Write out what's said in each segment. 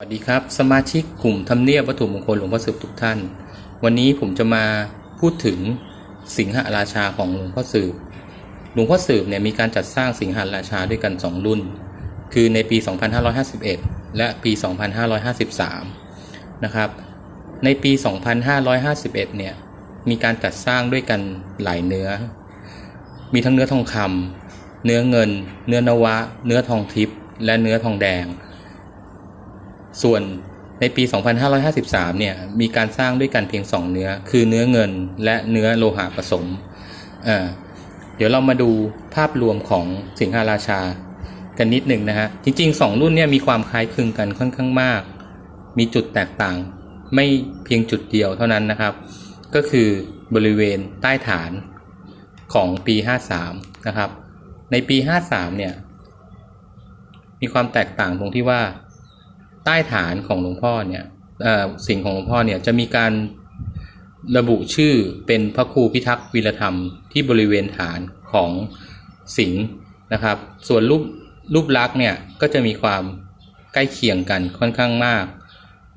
สวัสดีครับ สมาชิกกลุ่มทำเนียบวัตถุมงคลหลวงพ่อสืบทุกท่าน วันนี้ผมจะมาพูดถึงสิงหราชาของหลวงพ่อสืบหลวงพ่อสืบเนี่ยมีการจัดสร้างสิงหราชาด้วยกัน 2 รุ่น คือในปี 2551 และปี 2553 นะครับ ในปี 2551 เนี่ยมีการจัดสร้างด้วยกันหลายเนื้อ มีทั้งเนื้อทองคำเนื้อเงิน เนื้อนวะ เนื้อทองทิพย์และเนื้อทองแดง ส่วนในปี 2553 เนี่ยมีการสร้างด้วยกันเพียง 2 เนื้อ คือเนื้อเงินและเนื้อโลหะผสม เดี๋ยวเรามาดูภาพรวมของสิงหราชากันนิดหนึ่งนะฮะ จริง ๆ 2 รุ่นเนี่ยมีความคล้ายคลึงกันค่อนข้างมาก มีจุดแตกต่างไม่เพียงจุดเดียวเท่านั้นนะครับ ก็คือบริเวณใต้ฐานของปี 53 นะครับ ในปี 53 เนี่ยมีความแตกต่างตรงที่ว่า ใต้ฐานของหลวงพ่อเนี่ยสิ่งของหลวงพ่อเนี่ยจะมีการระบุชื่อเป็นพระครูพิทักษ์วีรธรรมที่บริเวณฐานของสิงห์นะครับ ส่วนรูปรูปลักษณ์เนี่ยก็จะมีความใกล้เคียงกันค่อนข้างมาก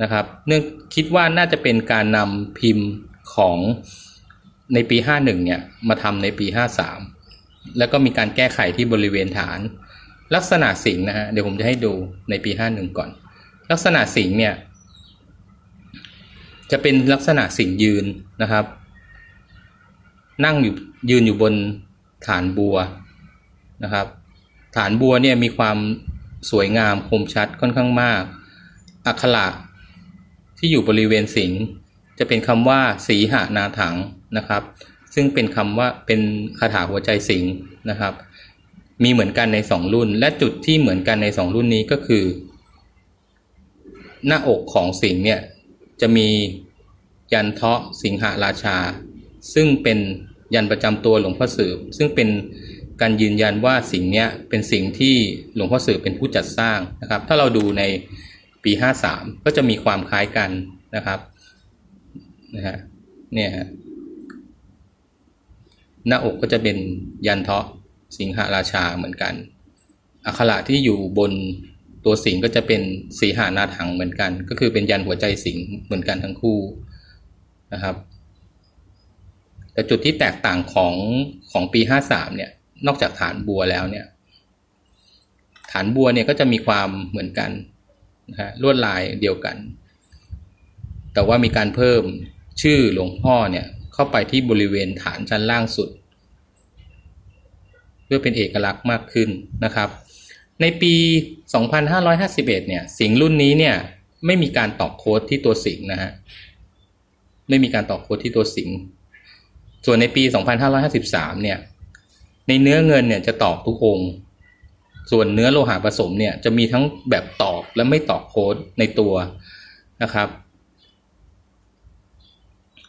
นะครับ เนื่องคิดว่าน่าจะเป็นการนำพิมพ์ของในปี 51เนี่ยมาทำในปี 53 แล้วก็มีการแก้ไขที่บริเวณฐาน ลักษณะสิงห์นะฮะเดี๋ยวผมจะให้ดูในปี 51 ก่อน ลักษณะสิงเนี่ย จะเป็นลักษณะสิงยืนนะครับ นั่งอยู่ยืนอยู่บนฐานบัวนะครับ ฐานบัวเนี่ยมีความสวยงามคมชัดค่อนข้างมาก อักขระที่อยู่บริเวณสิงจะเป็นคำว่าสีหานาถังนะครับ ซึ่งเป็นคำว่าเป็นคาถาหัวใจสิงนะครับ มีเหมือนกันในสองรุ่น และจุดที่เหมือนกันในสองรุ่นนี้ก็คือ หน้าอกของสิงห์เนี่ยจะมียันเทาะสิงหราชา ซึ่งเป็นยันประจำตัวหลวงพ่อสืบ ซึ่งเป็นการยืนยันว่าสิ่งนี้เป็นสิ่งที่หลวงพ่อสืบเป็นผู้จัดสร้างนะครับ ถ้าเราดูในปี 53 ก็จะมีความคล้ายกันนะครับนะฮะเนี่ยฮะหน้าอกก็จะเป็นยันเทาะสิงหราชาเหมือนกัน อักขระที่อยู่บน ตัวสิงห์ก็จะเป็นสีหานาถังเหมือนกัน ก็คือเป็นยันหัวใจสิงห์เหมือนกันทั้งคู่นะครับ แต่จุดที่แตกต่างของของปีห้าสามเนี่ย นอกจากฐานบัวแล้วเนี่ย ฐานบัวเนี่ยก็จะมีความเหมือนกันนะฮะลวดลายเดียวกัน แต่ว่ามีการเพิ่มชื่อหลวงพ่อเนี่ยเข้าไปที่บริเวณฐานชั้นล่างสุด เพื่อเป็นเอกลักษณ์มากขึ้นนะครับ ในปี 2551 เนี่ยสิงรุ่นนี้เนี่ยไม่มีการตอกโค้ดที่ตัวสิงนะฮะไม่มีการตอกโค้ดที่ตัวสิงส่วนในปี 2553 เนี่ย ในเนื้อเงินเนี่ยจะตอกทุกองค์ ส่วนเนื้อโลหะผสมเนี่ยจะมีทั้งแบบตอกและไม่ตอกโค้ดในตัวนะครับ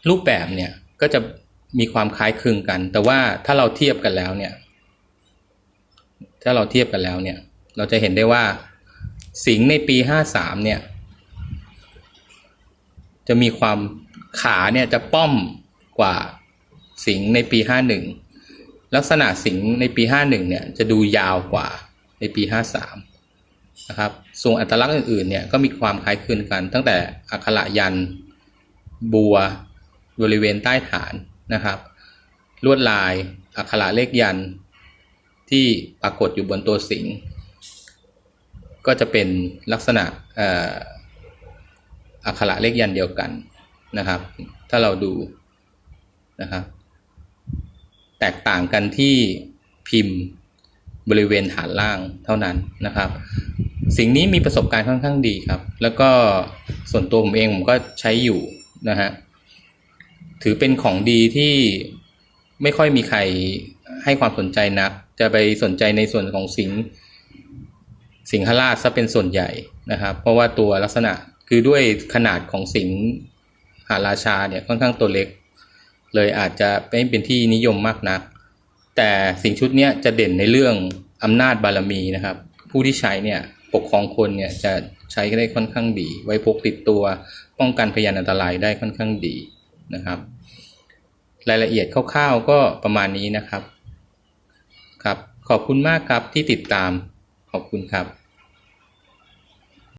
รูปแบบเนี่ยก็จะมีความคล้ายคลึงกัน แต่ว่าถ้าเราเทียบกันแล้วเนี่ย ถ้าเราเทียบกันแล้วเนี่ย เราจะเห็นได้ว่าสิงในปีห้าสามเนี่ย จะมีความขาเนี่ยจะป้อมกว่าสิงในปีห้าหนึ่งลักษณะสิงในปีห้าหนึ่งเนี่ยจะดูยาวกว่าในปีห้าสามนะครับส่วนอัตลักษณ์อื่นๆเนี่ยก็มีความคล้ายคลึงกัน ตั้งแต่อักขระยันบัวบริเวณใต้ฐานนะครับ ลวดลายอักขระเลขยันที่ปรากฏอยู่บนตัวสิง ก็จะเป็นลักษณะอักขระเลขยันเดียวกันนะครับ ถ้าเราดูนะครับแตกต่างกันที่พิมพ์บริเวณฐานล่างเท่านั้นนะครับ สิ่งนี้มีประสบการณ์ค่อนข้างดีครับ แล้วก็ส่วนตัวผมเองผมก็ใช้อยู่นะฮะถือเป็นของดีที่ไม่ค่อยมีใครให้ความสนใจนัก จะไปสนใจในส่วนของสิง สิงหราชซะเป็นส่วนใหญ่นะครับ เพราะว่าตัวลักษณะคือด้วยขนาดของสิงหาราชาเนี่ยค่อนข้างตัวเล็ก เลยอาจจะไม่เป็นที่นิยมมากนัก แต่สิ่งชุดนี้จะเด่นในเรื่องอำนาจบารมีนะครับ ผู้ที่ใช้เนี่ยปกครองคนเนี่ยจะใช้ได้ค่อนข้างดี ไว้พกติดตัวป้องกันพยานอันตรายได้ค่อนข้างดีนะครับ รายละเอียดคร่าวๆก็ประมาณนี้นะครับครับ ขอบคุณมากครับที่ติดตามขอบคุณครับ